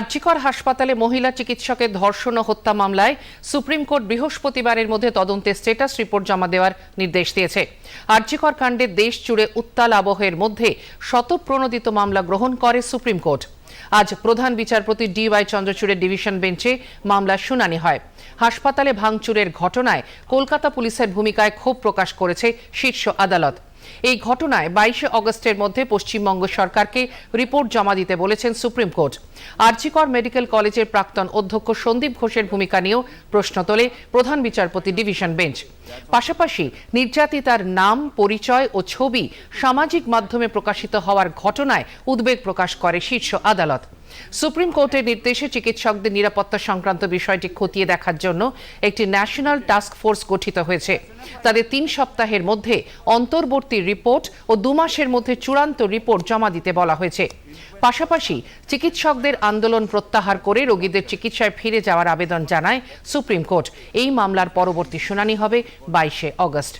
আরজিকর হাসপাতালে মহিলা চিকিৎসকের ধর্ষণ ও হত্যা মামলায় সুপ্রিম কোর্ট বৃহস্পতিবারের মধ্যে তদন্তের স্টেটাস রিপোর্ট জমা দেওয়ার নির্দেশ দিয়েছে। আরজিকর কাণ্ডে দেশ জুড়ে উত্তাল আবহের মধ্যে শতপ্রণোদিত মামলা গ্রহণ করে সুপ্রিম কোর্ট। আজ প্রধান বিচারপতি ডি ওয়াই চন্দ্রচূড়ের ডিভিশন বেঞ্চে মামলার শুনানি হয়। হাসপাতালে ভাঙচুরের ঘটনায় কলকাতা পুলিশের ভূমিকায় ক্ষোভ প্রকাশ করেছে শীর্ষ আদালত। এই ঘটনায় বাইশে অগস্টের মধ্যে পশ্চিমবঙ্গ সরকারকে রিপোর্ট জমা দিতে বলেছেন সুপ্রিম কোর্ট। আরজিকর মেডিকেল কলেজের প্রাক্তন অধ্যক্ষ সন্দীপ ঘোষের ভূমিকা নিয়েও প্রশ্ন তোলে প্রধান বিচারপতি ডিভিশন বেঞ্চ। পাশাপাশি নির্যাতিতার নাম, পরিচয় ও ছবি সামাজিক মাধ্যমে প্রকাশিত হওয়ার ঘটনায় উদ্বেগ প্রকাশ করে শীর্ষ আদালত। সুপ্রিম কোর্টের নির্দেশে চিকিৎসকদের নিরাপত্তা সংক্রান্ত বিষয়টি খতিয়ে দেখার জন্য একটি ন্যাশনাল টাস্ক ফোর্স গঠিত হয়েছে। তাদের তিন সপ্তাহের মধ্যে অন্তর্বর্তী রিপোর্ট ও দু মাসের মধ্যে চূড়ান্ত রিপোর্ট জমা দিতে বলা হয়েছে। পাশাপাশি চিকিৎসকদের আন্দোলন প্রত্যাহার করে রোগীদের চিকিৎসায় ফিরে যাওয়ার আবেদন জানায় সুপ্রিম কোর্ট। এই মামলার পরবর্তী শুনানি হবে বাইশে অগস্ট।